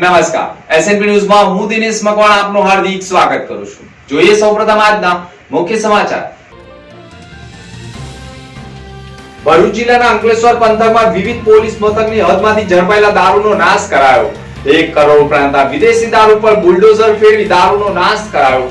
નમસ્કાર. એસએનપી ન્યૂઝમાં હું દિનેશ મકવાણ આપનું હાર્દિક સ્વાગત કરું છું. જોઈએ સૌપ્રથમ આજના મુખ્ય સમાચાર. ભરૂચ જિલ્લાના અંકલેશ્વર પંથકમાં વિવિધ પોલીસ મથકની હદમાંથી ઝડપાયેલા દારૂનો નાશ કરાયો. એક કરોડ ઉપરાંત વિદેશી દારૂ પર બુલડોઝર ફેરવી દારૂનો નાશ કરાયો.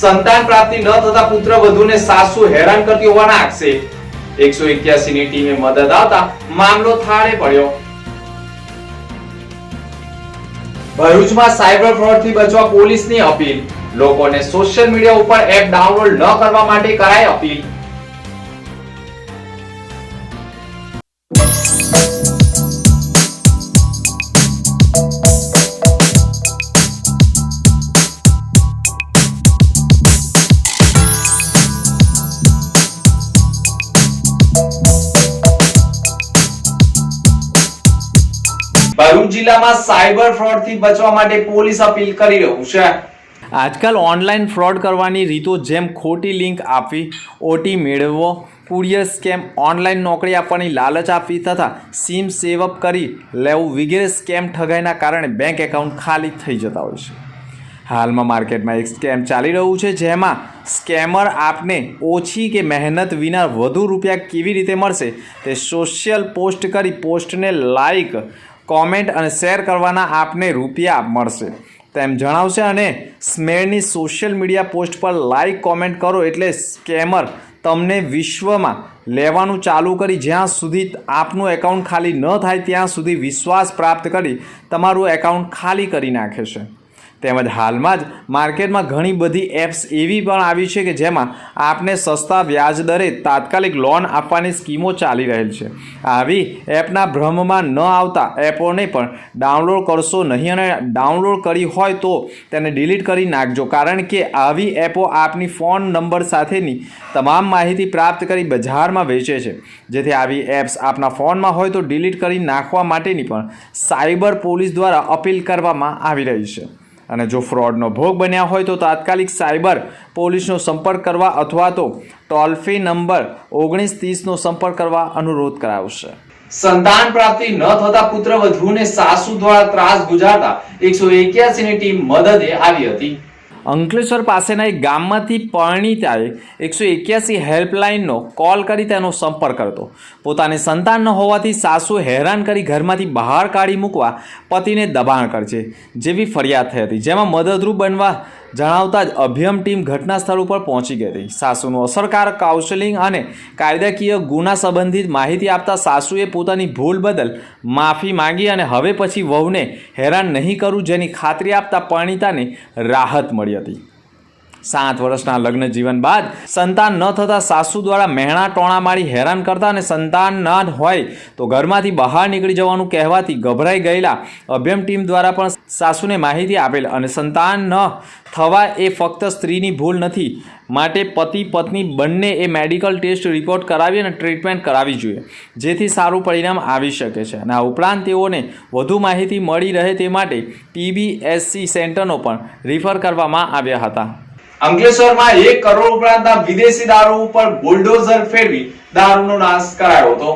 સંતાન પ્રાપ્તિ ન થતા પુત્ર વધુને સાસુ હેરાન કરતી હોવાના આક્ષેપ. એકસો એક્યાસી ની ટીમે મદદ આવતા મામલો થાળે પડ્યો. ભરૂચમાં સાયબર ફ્રોડથી બચવા પોલીસની અપીલ. લોકોને સોશિયલ મીડિયા ઉપર એપ ડાઉનલોડ ન કરવા માટે કરાય અપીલ. ભરૂચ જિલ્લામાં સાયબર ફ્રોડથી બચવા માટે પોલીસ અપીલ કરી રહ્યું છે. આજકાલ ઓનલાઈન ફ્રોડ કરવાની રીતો જેમ ખોટી લિંક આપવી, ઓટી મેળવવો, કુરિયર સ્કેમ, ઓનલાઈન નોકરી આપવાની લાલચ આપવી તથા સિમ સેવઅપ કરી લેવું વગેરે સ્કેમ ઠગાઈના કારણે બેંક એકાઉન્ટ ખાલી થઈ જતા હોય છે. હાલમાં માર્કેટમાં એક સ્કેમ ચાલી રહ્યું છે જેમાં સ્કેમર આપને ઓછી કે મહેનત વિના વધુ રૂપિયા કેવી રીતે મળશે તે સોશિયલ પોસ્ટ કરી પોસ્ટને લાઈક કોમેન્ટ અને શેર કરવાના આપને રૂપિયા મળશે. તેમ જણાવશે અને સ્મેરની સોશિયલ મીડિયા પોસ્ટ પર લાઈક કોમેન્ટ કરો એટલે સ્કેમર તમને વિશ્વમાં લેવાનું ચાલુ કરી જ્યાં સુધી આપનું એકાઉન્ટ ખાલી ન થાય ત્યાં સુધી વિશ્વાસ પ્રાપ્ત કરી તમારું એકાઉન્ટ ખાલી કરી નાખે છે. તેમજ હાલમાં જ માર્કેટમાં ઘણી બધી એપ્સ એવી પણ આવી છે કે જેમાં આપને સસ્તા વ્યાજ દરે તાત્કાલિક લોન આપવાની સ્કીમો ચાલી રહેલ છે. આવી એપના ભ્રમમાં ન આવતા એપોને પણ ડાઉનલોડ કરશો નહીં અને ડાઉનલોડ કરી હોય તો તેને ડિલીટ કરી નાખજો. કારણ કે આવી એપો આપની ફોન નંબર સાથેની તમામ માહિતી પ્રાપ્ત કરી બજારમાં વેચે છે. જેથી આવી એપ્સ આપના ફોનમાં હોય તો ડિલીટ કરી નાખવા માટેની પણ સાયબર પોલીસ દ્વારા અપીલ કરવામાં આવી રહી છે. અને જો ફ્રોડનો ભોગ બન્યા હોય તો તાત્કાલિક સાયબર પોલીસનો સંપર્ક કરવા અથવા તો ટોલ ફ્રી નંબર ઓગણીસ ત્રીસનો સંપર્ક કરવા અનુરોધ કરાવશે. સંતાન પ્રાપ્તિ ન થતા પુત્ર વધુને સાસુ દ્વારા ત્રાસ ગુજારતા એકસો એક્યાસી ની ટીમ મદદે આવી હતી. અંકલેશ્વર પાસેના એક ગામમાંથી પરિણીતાએ એકસો એક્યાસી હેલ્પલાઇનનો કોલ કરી તેનો સંપર્ક કરતો. પોતાને સંતાન ન હોવાથી સાસુ હેરાન કરી ઘરમાંથી બહાર કાઢી મૂકવા પતિને દબાણ કરશે જેવી ફરિયાદ થઈ હતી, જેમાં મદદરૂપ બનવા જણાવતા જ અભિયમ ટીમ ઘટના સ્થળ ઉપર પહોંચી ગઈ હતી. સાસુનું અસરકારક કાઉન્સેલિંગ અને કાયદાકીય ગુના સંબંધિત માહિતી આપતા સાસુએ પોતાની ભૂલ બદલ માફી માંગી અને હવે પછી વહુને હેરાન નહીં કરું જેની ખાતરી આપતા પરણિતાને રાહત મળી હતી. સાત વર્ષના લગ્ન જીવન બાદ સંતાન ન થતાં સાસુ દ્વારા મહેણા ટોણા મારી હેરાન કરતા અને સંતાન ન હોય તો ઘરમાંથી બહાર નીકળી જવાનું કહેવાથી ગભરાઈ ગયેલા અભ્યમ ટીમ દ્વારા પણ સાસુને માહિતી આપેલ અને સંતાન ન થવા એ ફક્ત સ્ત્રીની ભૂલ નથી, માટે પતિ પત્ની બંને એ મેડિકલ ટેસ્ટ રિપોર્ટ કરાવી અને ટ્રીટમેન્ટ કરાવવી જોઈએ, જેથી સારું પરિણામ આવી શકે છે. અને આ ઉપરાંત તેઓને વધુ માહિતી મળી રહે તે માટે પીબીએસસી સેન્ટરનો પણ રિફર કરવામાં આવ્યા હતા. અંકલેશ્વરમાં એક કરોડ ઉપરાંત વિદેશી દારૂ ઉપર બુલડોઝર ફેરવી દારૂનો નાશ કરાયો હતો.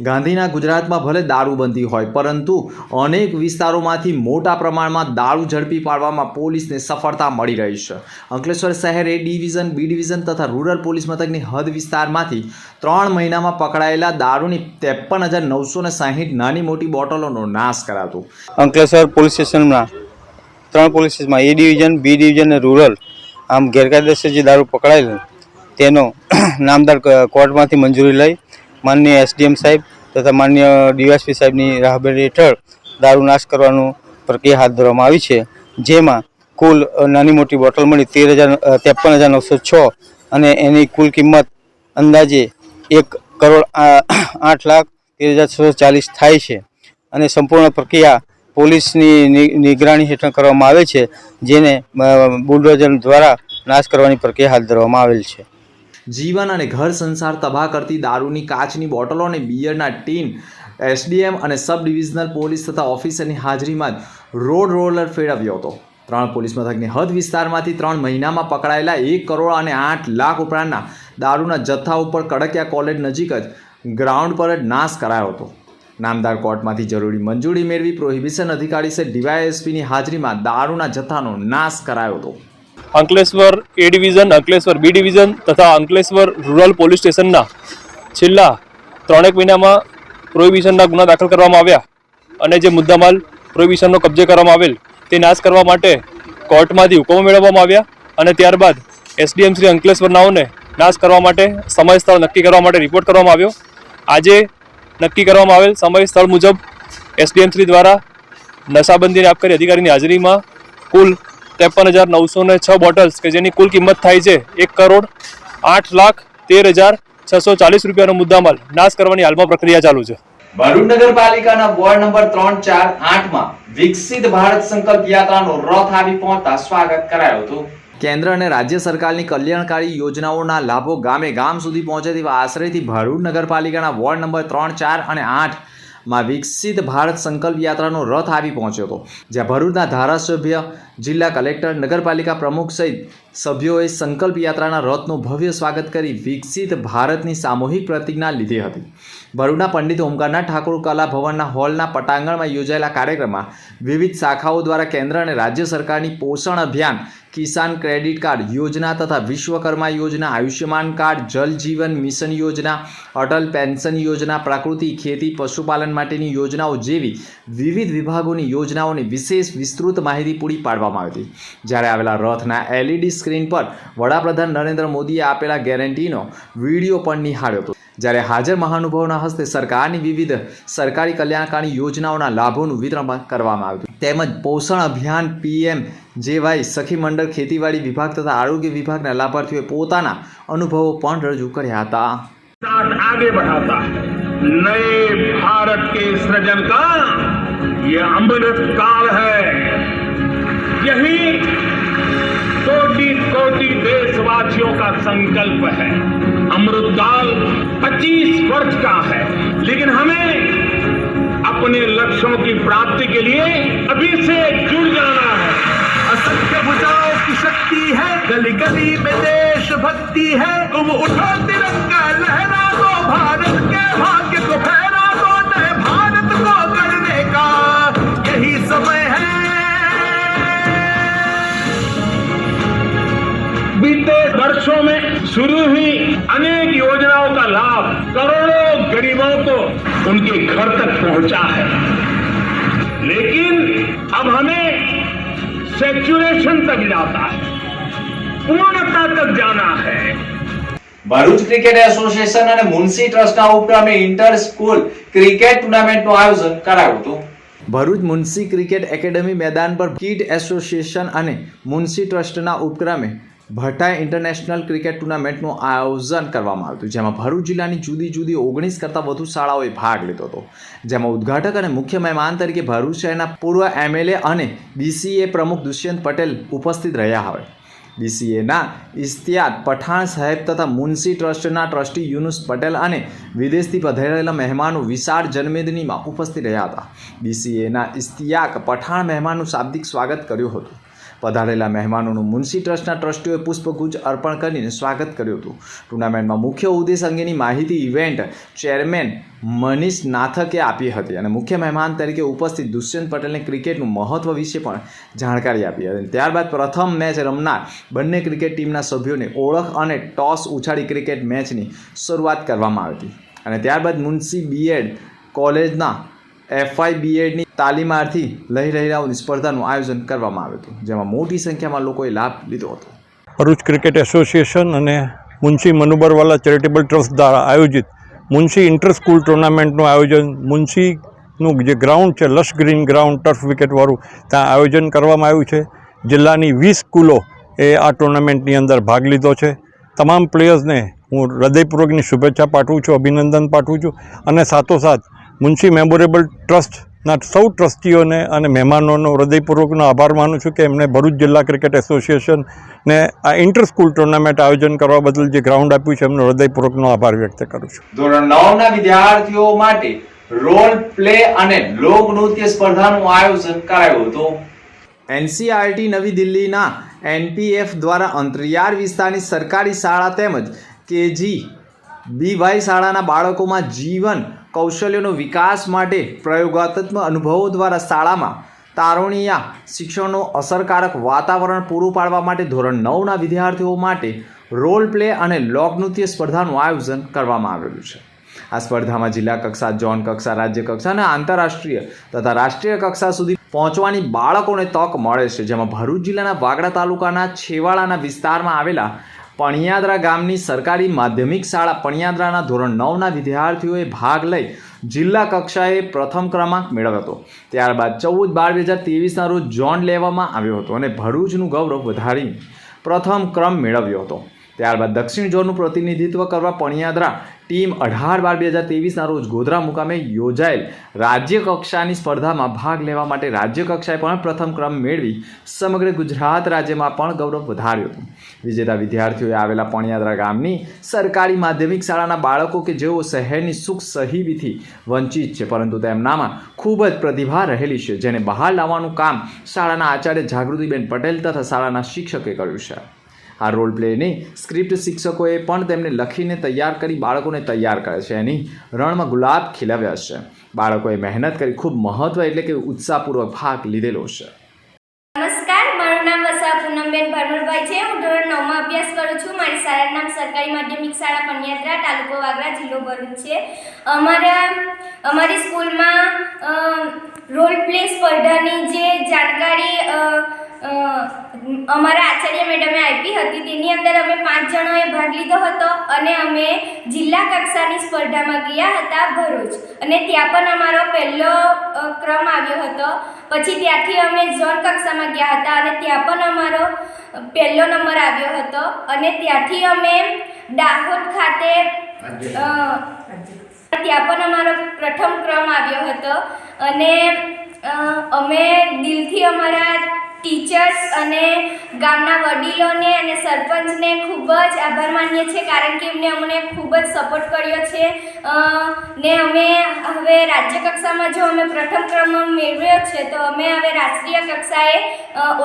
ગાંધીના ગુજરાતમાં ભલે દારૂબંધી હોય, પરંતુ અનેક વિસ્તારોમાંથી મોટા પ્રમાણમાં દારૂ ઝડપી પાડવામાં પોલીસને સફળતા મળી રહી છે. અંકલેશ્વર શહેર એ ડિવિઝન, બી ડિવિઝન તથા રૂરલ પોલીસ મથકની હદ વિસ્તારમાંથી ત્રણ મહિનામાં પકડાયેલા દારૂની ત્રેપન હજાર નવસો ને સાહીઠ નાની મોટી બોટલોનો નાશ કરાતો. અંકલેશ્વર પોલીસ સ્ટેશનમાં, ત્રણ પોલીસ સ્ટેશનમાં, એ ડિવિઝન, બી ડિવિઝન અને રૂરલ, આમ ગેરકાયદેસર જે દારૂ પકડાયેલો, તેનો નામદાર કોર્ટમાંથી મંજૂરી લઈ, માનનીય એસડીએમ સાહેબ તથા માન્ય ડીવાયસપી સાહેબની રાહબરી હેઠળ દારૂ નાશ કરવાનું પ્રક્રિયા હાથ ધરવામાં આવી છે, જેમાં કુલ નાની મોટી બોટલ મળી તેર હજાર ત્રેપન હજાર નવસો છ અને એની કુલ કિંમત અંદાજે એક કરોડ આઠ લાખ તેર હજાર છસો ચાલીસ થાય છે. અને સંપૂર્ણ પ્રક્રિયા પોલીસની નિગરાણી હેઠળ કરવામાં આવે છે, જેને બુલડોઝર દ્વારા નાશ કરવાની પ્રક્રિયા હાથ ધરવામાં આવેલ છે. જીવન અને ઘર સંસાર તબાહ કરતી દારૂની, કાચની બોટલો અને બિયરના ટીન એસડીએમ અને સબ ડિવિઝનલ પોલીસ તથા ઓફિસરની હાજરીમાં જ રોડ રોલર ફેરવ્યો હતો. ત્રણ પોલીસ મથકની હદ વિસ્તારમાંથી ત્રણ મહિનામાં પકડાયેલા એક કરોડ અને આઠ લાખ ઉપરાંતના દારૂના જથ્થા ઉપર કડકિયા કોલેજ નજીક જ ગ્રાઉન્ડ પર જ નાશ કરાયો હતો. નામદાર કોર્ટમાંથી જરૂરી મંજૂરી મેળવી પ્રોહિબિશન અધિકારી છે ડીવાયએસપીની હાજરીમાં દારૂના જથ્થાનો નાશ કરાયો હતો. Ankleshwar A division, Ankleshwar B division તથા અંકલેશ્વર રૂરલ પોલીસ સ્ટેશનના છેલ્લા ત્રણેક મહિનામાં પ્રોહિબિશનના ગુના દાખલ કરવામાં આવ્યા અને જે મુદ્દામાલ પ્રોહિબિશનનો કબજે કરવામાં આવેલ તે નાશ કરવા માટે કોર્ટમાંથી હુકમો મેળવવામાં આવ્યા અને ત્યારબાદ એસડીએમ શ્રી અંકલેશ્વરનાઓને નાશ કરવા માટે સમય સ્થળ નક્કી કરવા માટે રિપોર્ટ કરવામાં આવ્યો. આજે નક્કી કરવામાં આવેલ સમય સ્થળ મુજબ એસડીએમ શ્રી દ્વારા નશાબંધીની કરી અધિકારીની હાજરીમાં કુલ ત્રેપન હજાર નવસો ને છ બોટલ્સ કે જેની કુલ કિંમત થાય છે એક કરોડ આઠ લાખ તેર હજાર છસો ચાલીસ રૂપિયાનો મુદ્દામાલ. નાશ કરવાની હાલમાં પ્રક્રિયા ચાલુ છે. ભરૂચ નગરપાલિકાના વોર્ડ નંબર ત્રણ ચાર આઠમાં વિકસિત ભારત સંકલ્પ યાત્રાનો રથ આવી પહોંચતા સ્વાગત કરાયું હતું. કેન્દ્ર અને રાજ્ય સરકારની કલ્યાણકારી યોજનાઓના લાભો ગામે ગામ સુધી પહોંચે તેવા આશ્રયથી ભરૂચ નગરપાલિકાના વોર્ડ નંબર ત્રણ ચાર અને આઠ માં વિકસિત ભારત સંકલ્પ યાત્રાનો રથ આવી પહોંચ્યો હતો, જ્યાં ભરૂચના ધારાસભ્ય જિલ્લા કલેક્ટર, નગરપાલિકા પ્રમુખ સહિત સભ્યોએ સંકલ્પ યાત્રાના રથનું ભવ્ય સ્વાગત કરી વિકસિત ભારતની સામૂહિક પ્રતિજ્ઞા લીધી હતી. ભરૂચના પંડિત ઓમકારનાથ ઠાકોર કલા ભવનના હોલના પટાંગણમાં યોજાયેલા કાર્યક્રમમાં વિવિધ શાખાઓ દ્વારા કેન્દ્ર અને રાજ્ય સરકારની પોષણ અભિયાન, કિસાન ક્રેડિટ કાર્ડ યોજના તથા વિશ્વકર્મા યોજના, આયુષ્યમાન કાર્ડ, જલ જીવન મિશન યોજના, અટલ પેન્શન યોજના પ્રાકૃતિક ખેતી, પશુપાલન માટેની યોજનાઓ જેવી વિવિધ વિભાગોની યોજનાઓની વિશેષ વિસ્તૃત માહિતી પૂરી પાડવામાં આવી હતી. જ્યારે આવેલા રથના એલઈડી સ્ક્રીન પર વડાપ્રધાન નરેન્દ્ર મોદીએ આપેલા ગેરંટીનો વીડિયો પણ નિહાળ્યો હતો. જ્યારે હાજર મહાનુભાવોના હસ્તે સરકારની વિવિધ સરકારી કલ્યાણકારી યોજનાઓના લાભોનું વિતરણ પણ કરવામાં આવ્યું હતું તેમજ પોષણ અભિયાન પીએમ જેવાય સખી મંડળ ખેતીવાડી વિભાગ તથા આરોગ્ય વિભાગના લાભાર્થીઓએ પોતાના અનુભવો પણ રજૂ કર્યા હતા साथ आगे बढ़ाता है नए भारत के सृजन का ये अमृत काल है यही कोटि कोटि देशवासियों का संकल्प है। अमृत काल 25 वर्ष का है, लेकिन हमें अपने लक्ष्यों की प्राप्ति के लिए अभी से जुड़ जाना है। असत्य बुझाओ की शक्ति है गली गली में देश भक्ति है। तुम उठो तिरंगा, लहरा दो भारत के भाग्य को फहरा घर तक पहुंचा है लेकिन अब हमें सेचुरेशन तक जाता है पूर्णता तक जाना है ભરૂચ ક્રિકેટ એસોસિએશન અને મુનસી ટ્રસ્ટના ઉપક્રમે ઇન્ટર સ્કૂલ ક્રિકેટ ટુર્નામેન્ટનું આયોજન કરાયું હતું ભરૂચ મુનસી ક્રિકેટ એકેડમી મેદાન પર કીટ એસોસિએશન અને મુનસી ટ્રસ્ટના ઉપક્રમે ભટાઈ ઇન્ટરનેશનલ ક્રિકેટ ટુર્નામેન્ટનું આયોજન કરવામાં આવ્યું જેમાં ભરૂચ જિલ્લાની જુદી જુદી ઓગણીસ કરતાં વધુ શાળાઓએ ભાગ લીધો હતો. જેમાં ઉદ્ઘાટક અને મુખ્ય મહેમાન તરીકે ભરૂચ શહેરના પૂર્વ એમએલએ અને બીસીએ પ્રમુખ દુષ્યંત પટેલ ઉપસ્થિત રહ્યા હોય. બીસીએના ઇશ્તિયાત પઠાણ સાહેબ તથા મુનશી ટ્રસ્ટના ટ્રસ્ટી યુનુસ પટેલ અને વિદેશથી પધારેલા મહેમાનો વિશાળ જન્મેદનીમાં ઉપસ્થિત રહ્યા હતા. બીસીએના ઇશ્તિયાક પઠાણ મહેમાનનું શાબ્દિક સ્વાગત કર્યું હતું. પધારેલા મહેમાનોનું મુનશી ટ્રસ્ટના ટ્રસ્ટીઓએ પુષ્પગુચ્છ અર્પણ કરીને સ્વાગત કર્યું હતું. ટુર્નામેન્ટમાં મુખ્ય ઉદ્દેશ અંગેની માહિતી ઇવેન્ટ ચેરમેન મનીષ નાથકે આપી હતી અને મુખ્ય મહેમાન તરીકે ઉપસ્થિત દુષ્યંત પટેલને ક્રિકેટનું મહત્વ વિશે પણ જાણકારી આપી હતી. ત્યારબાદ પ્રથમ મેચ રમનાર બંને ક્રિકેટ ટીમના સભ્યોને ઓળખ અને ટોસ ઉછાળી ક્રિકેટ મેચની શરૂઆત કરવામાં આવી હતી. અને ત્યારબાદ મુનશી બીએડ કોલેજના એફઆઈ બીએડની તાલીમાર્થી લઈ રહેલાઓની સ્પર્ધાનું આયોજન કરવામાં આવ્યું હતું, જેમાં મોટી સંખ્યામાં લોકોએ લાભ લીધો હતો. ભરૂચ ક્રિકેટ એસોસિએશન અને મુનશી મનુબરવાલા ચેરિટેબલ ટ્રસ્ટ દ્વારા આયોજિત મુનશી ઇન્ટર સ્કૂલ ટુર્નામેન્ટનું આયોજન, મુનશીનું જે ગ્રાઉન્ડ છે, લશ ગ્રીન ગ્રાઉન્ડ ટર્ફ વિકેટવાળું, ત્યાં આયોજન કરવામાં આવ્યું છે. જિલ્લાની વીસ સ્કૂલો એ આ ટુર્નામેન્ટની અંદર ભાગ લીધો છે. તમામ પ્લેયર્સને હું હૃદયપૂર્વકની શુભેચ્છા પાઠવું છું, અભિનંદન પાઠવું છું અને સાથોસાથ મુનશી મેમોરેબલ ટ્રસ્ટના સૌ ટ્રસ્ટીઓને અને મહેમાનોનો હૃદયપૂર્વકનો આભાર માનું છું કે એમણે ભરૂચ જિલ્લા ક્રિકેટ એસોસિએશનને આ ઇન્ટર સ્કૂલ ટુર્નામેન્ટ આયોજન કરવા બદલ જે ગ્રાઉન્ડ આપ્યું છે એમનો હૃદયપૂર્વકનો આભાર વ્યક્ત કરું છું. ધોરણ નવના વિદ્યાર્થીઓ માટે રોલ પ્લે અને લોક નૃત્ય સ્પર્ધાનું આયોજન કરાયું હતું. એનસીઆરટી નવી દિલ્હીના એનપીએફ દ્વારા અંતરિયાળ વિસ્તારની સરકારી શાળા તેમજ કેજી બીવાય શાળાના બાળકોમાં જીવન કૌશલ્યોનો વિકાસ માટે પ્રયોગાત્મક અનુભવો દ્વારા શાળામાં તારુણ્યા શિક્ષણનો અસરકારક વાતાવરણ પૂરું પાડવા માટે ધોરણ નવના વિદ્યાર્થીઓ માટે રોલ પ્લે અને લોકનૃત્ય સ્પર્ધાનું આયોજન કરવામાં આવેલું છે. આ સ્પર્ધામાં જિલ્લા કક્ષા, ઝોન કક્ષા, રાજ્ય કક્ષા અને આંતરરાષ્ટ્રીય તથા રાષ્ટ્રીય કક્ષા સુધી પહોંચવાની બાળકોને તક મળે છે. જેમાં ભરૂચ જિલ્લાના વાગડા તાલુકાના છેવાડાના વિસ્તારમાં આવેલા પણિયાદરા ગામની સરકારી માધ્યમિક શાળા પણિયાદરાના ધોરણ નવના વિદ્યાર્થીઓએ ભાગ લઈ જિલ્લા કક્ષાએ પ્રથમ ક્રમાંક મેળવ્યો હતો. ત્યારબાદ ચૌદ બાર બે હજાર ત્રેવીસના રોજ ઝોન લેવામાં આવ્યો હતો અને ભરૂચનું ગૌરવ વધારી પ્રથમ ક્રમ મેળવ્યો હતો. ત્યારબાદ દક્ષિણ ઝોનનું પ્રતિનિધિત્વ કરવા પણિયાદરા ટીમ અઢાર બાર બે હજાર તેવીસના રોજ ગોધરા મુકામે યોજાયેલ રાજ્ય કક્ષાની સ્પર્ધામાં ભાગ લેવા માટે રાજ્ય કક્ષાએ પણ પ્રથમ ક્રમ મેળવી સમગ્ર ગુજરાત રાજ્યમાં પણ ગૌરવ વધાર્યું હતું. વિજેતા વિદ્યાર્થીઓએ આવેલા પણિયાદરા ગામની સરકારી માધ્યમિક શાળાના બાળકો કે જેઓ શહેરની સુખ સહીબીથી વંચિત છે, પરંતુ તેમનામાં ખૂબ જ પ્રતિભા રહેલી છે, જેને બહાર લાવવાનું કામ શાળાના આચાર્ય જાગૃતિબેન પટેલ તથા શાળાના શિક્ષકે કર્યું છે. આ રોલ પ્લેની સ્ક્રિપ્ટ શિક્ષકોએ પણ તેમને લખીને તૈયાર કરી બાળકોને તૈયાર કરે છે. એની રણમાં ગુલાબ ખીલવ્યા છે. બાળકોએ મહેનત કરી, ખૂબ મહત્વ એટલે કે ઉત્સાહપૂર્વક ભાગ લીધેલો છે. નમસ્કાર, મારું નામ વસા પૂનમબેન ભરમરભાઈ છે. હું ધોરણ નવમાં અભ્યાસ કરું છું. મારી શાળાનું નામ સરકારી માધ્યમિક શાળા પન્યાત્રા તાલુકો વાગરા, જિલ્લો ભરૂચ છે. અમારા, અમારી સ્કૂલમાં રોલ પ્લે સ્પર્ધાની જે જાણકારી અમારા આચાર્ય મેડમે આપી હતી. તેની અંદર અમે પાંચ જણોએ ભાગ લીધો હતો અને અમે જિલ્લા કક્ષાની સ્પર્ધામાં ગયા હતા ભરૂચ. અને ત્યાં પણ અમારો પહેલો ક્રમ આવ્યો હતો. પછી ત્યાંથી અમે ઝોન કક્ષામાં ગયા હતા અને ત્યાં પણ અમારો પહેલો નંબર આવ્યો હતો. અને ત્યાંથી અમે દાહોદ ખાતે ત્યાં પણ અમારો પ્રથમ ક્રમ આવ્યો હતો. અને અમે દિલથી અમારા ટીચર્સ અને ગામના વડીલોને અને સરપંચને ખૂબ જ આભાર માનીએ છીએ, કારણ કે એમને અમને ખૂબ જ સપોર્ટ કર્યો છે. ને અમે હવે રાજ્ય કક્ષામાં જો અમે પ્રથમ ક્રમ મેળવ્યો છે, તો અમે હવે રાષ્ટ્રીય કક્ષાએ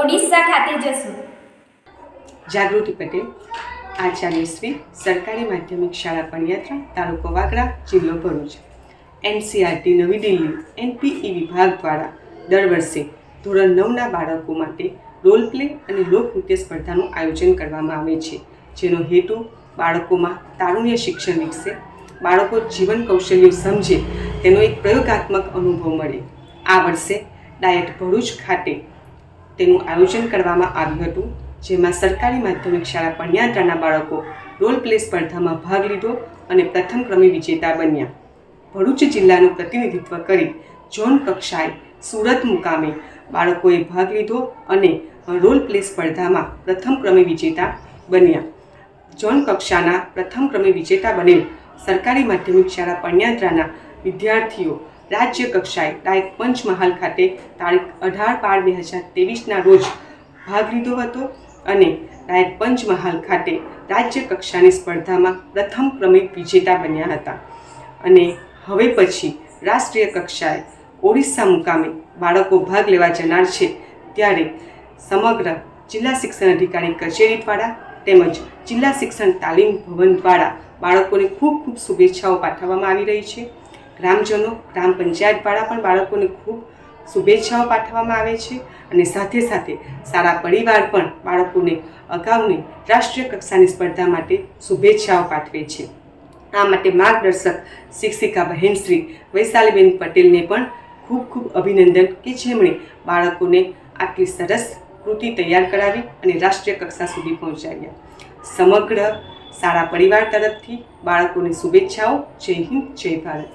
ઓડિશા ખાતે જશું. જાગૃતિ પટેલ, આચાર્ય શ્રી, સરકારી માધ્યમિક શાળા પણિયાત્રા, તાલુકો વાગડા, જિલ્લો ભરૂચ. એનસીઆરટી નવી દિલ્હી, એનપીઈ વિભાગ દ્વારા દર વર્ષે ધોરણ નવના બાળકો માટે રોલ પ્લે અને લોકનૃત્ય સ્પર્ધાનું આયોજન કરવામાં આવે છે, જેનો હેતુ બાળકોમાં તારુણ્ય શિક્ષણ વિકસે, બાળકો જીવન કૌશલ્યો સમજે, તેનો એક પ્રયોગાત્મક અનુભવ મળે. આ વર્ષે ડાયટ ભરૂચ ખાતે તેનું આયોજન કરવામાં આવ્યું હતું, જેમાં સરકારી માધ્યમિક શાળા પણિયાત્રાના બાળકો રોલ પ્લે સ્પર્ધામાં ભાગ લીધો અને પ્રથમ ક્રમે વિજેતા બન્યા. ભરૂચ જિલ્લાનું પ્રતિનિધિત્વ કરી ઝોન કક્ષાએ સુરત મુકામે બાળકોએ ભાગ લીધો અને રોલ પ્લે સ્પર્ધામાં પ્રથમ ક્રમે વિજેતા બન્યા. ઝોન કક્ષાના પ્રથમ ક્રમે વિજેતા બનેલ સરકારી માધ્યમિક શાળા પણ્યાદ્રાના વિદ્યાર્થીઓ રાજ્ય કક્ષાએ તારીખ પંચમહાલ ખાતે તારીખ અઢાર બાર બે હજાર ત્રેવીસના રોજ ભાગ લીધો હતો અને તારીખ પંચમહાલ ખાતે રાજ્ય કક્ષાની સ્પર્ધામાં પ્રથમ ક્રમે વિજેતા બન્યા હતા. અને હવે પછી રાષ્ટ્રીય કક્ષાએ ઓડિશા મુકામે બાળકો ભાગ લેવા જનાર છે. ત્યારે સમગ્ર જિલ્લા શિક્ષણ અધિકારી કચેરી દ્વારા તેમજ જિલ્લા શિક્ષણ તાલીમ ભવન દ્વારા બાળકોને ખૂબ ખૂબ શુભેચ્છાઓ પાઠવવામાં આવી રહી છે. ગ્રામજનો, ગ્રામ પંચાયત દ્વારા પણ બાળકોને ખૂબ શુભેચ્છાઓ પાઠવવામાં આવે છે અને સાથે સાથે સારા પરિવાર પણ બાળકોને અગાઉની રાષ્ટ્રીય કક્ષાની સ્પર્ધા માટે શુભેચ્છાઓ પાઠવે છે. આ માટે માર્ગદર્શક શિક્ષિકા બહેનશ્રી વૈશાલીબેન પટેલને પણ ખૂબ ખૂબ અભિનંદન કે જેમણે બાળકોને આટલી સરસ કૃતિ તૈયાર કરાવી અને રાષ્ટ્રીય કક્ષા સુધી પહોંચાડ્યા. સમગ્ર સારા પરિવાર તરફથી બાળકોને શુભેચ્છાઓ. જય હિન્દ જય ભારત.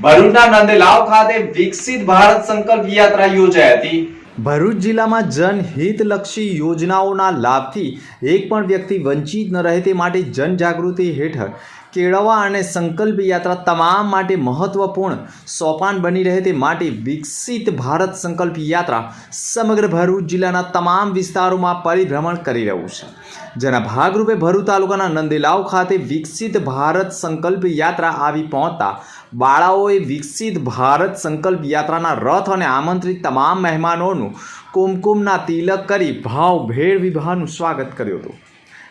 ભરૂચના નંદલાવ ખાતે વિકસિત ભારત સંકલ્પ યાત્રા યોજાઈ હતી. ભરૂચ જિલ્લામાં જનહિતલક્ષી યોજનાઓના લાભથી એક પણ વ્યક્તિ વંચિત ન રહે તે માટે જનજાગૃતિ હેઠળ કેળવવા અને સંકલ્પ યાત્રા તમામ માટે મહત્વપૂર્ણ સોપાન બની રહે તે માટે વિકસિત ભારત સંકલ્પ યાત્રા સમગ્ર ભરૂચ જિલ્લાના તમામ વિસ્તારોમાં પરિભ્રમણ કરી રહ્યું છે. જેના ભાગરૂપે ભરૂચ તાલુકાના નંદેલાવ ખાતે વિકસિત ભારત સંકલ્પ યાત્રા આવી પહોંચતા બાળાઓએ વિકસિત ભારત સંકલ્પ યાત્રાના રથ અને આમંત્રિત તમામ મહેમાનોનું કુમકુમના તિલક કરી ભાવભેર વિવાહનું સ્વાગત કર્યું હતું.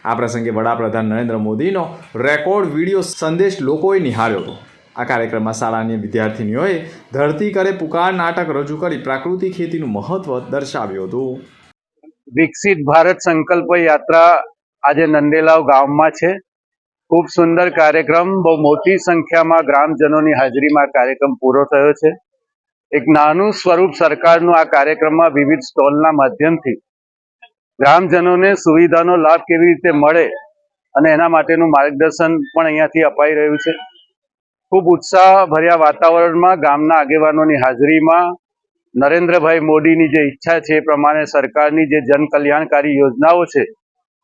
આ પ્રસંગે વડાપ્રધાન નરેન્દ્ર મોદીનો રેકોર્ડ વીડિયો સંદેશ લોકોએ નિહાળ્યો હતો. આ કાર્યક્રમમાં શાળાની વિદ્યાર્થીનીઓએ ધરતી કરે પુકાર નાટક રજૂ કરી પ્રાકૃતિક ખેતીનું મહત્વ દર્શાવ્યું હતું. વિકસિત ભારત સંકલ્પ યાત્રા આજે નંદેલાવ ગામમાં છે. ખૂબ સુંદર કાર્યક્રમ, બહુ મોટી સંખ્યામાં ગ્રામજનોની હાજરીમાં કાર્યક્રમ પૂરો થયો છે. એક નાનું સ્વરૂપ સરકારનું આ કાર્યક્રમમાં વિવિધ સ્ટોલના માધ્યમથી ગ્રામજનોને સુવિધાનો લાભ કેવી રીતે મળે અને એના માટેનું માર્ગદર્શન પણ અહીંયાથી અપાઈ રહ્યું છે. ખૂબ ઉત્સાહ ભર્યા વાતાવરણમાં ગામના આગેવાનોની હાજરીમાં નરેન્દ્રભાઈ મોદીની જે ઈચ્છા છે એ પ્રમાણે સરકારની જે જન કલ્યાણકારી યોજનાઓ છે,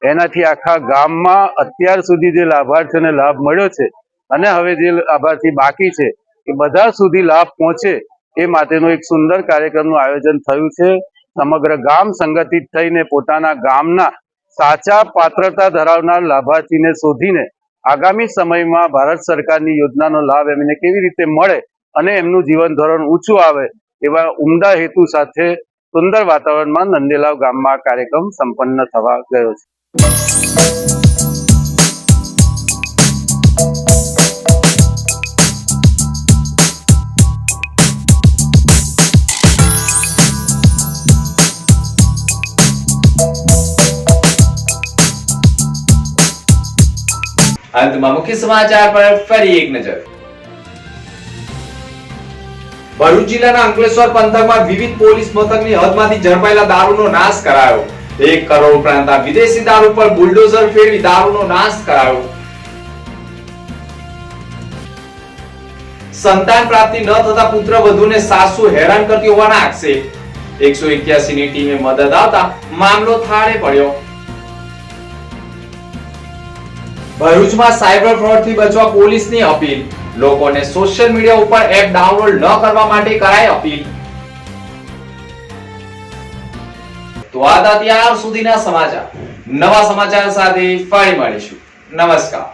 એનાથી આખા ગામમાં અત્યાર સુધી જે લાભાર્થીઓને લાભ મળ્યો છે અને હવે જે લાભાર્થી બાકી છે, એ બધા સુધી લાભ પહોંચે એ માટેનું એક સુંદર કાર્યક્રમનું આયોજન થયું છે. સમગ્ર ગામ સંગઠિત થઈને પોતાના ગામના સાચા પાત્રતા ધરાવનાર લાભાર્થીને શોધીને આગામી સમયમાં ભારત સરકારની યોજનાનો લાભ એમને કેવી રીતે મળે અને એમનું જીવન ધોરણ ઊંચું આવે એવા ઉમદા હેતુ સાથે સુંદર વાતાવરણમાં નંદેલાવ ગામમાં કાર્યક્રમ સંપન્ન થવા ગયો છે. અંતમાં મુખ્ય સમાચાર પર ફરી એક નજર. ભરૂચ જિલ્લાના અંકલેશ્વર પંથકમાં વિવિધ પોલીસ મથકની હદમાંથી ઝડપાયેલા દારૂનો નાશ કરાયો. એક કરોડ ઉપરાંત વિદેશી દારૂ પર બુલડોઝર ફેરવી દારૂનો નાશ કરાયો. સંતાન પ્રાપ્તિ ન થતા પુત્ર વધુને સાસુ હેરાન કરતી હોવાના આક્ષેપ. એકસો ની ટીમે મદદ આવતા મામલો થાળે પડ્યો. ભરૂચમાં સાયબર ફ્રોડથી બચવા પોલીસની અપીલ. લોકોને સોશિયલ મીડિયા ઉપર એપ ડાઉનલોડ ન કરવા માટે કરાય અપીલ. તો આ હતા ત્યાર સુધીના સમાચાર. નવા સમાચાર સાથે ફરી મળીશું. નમસ્કાર.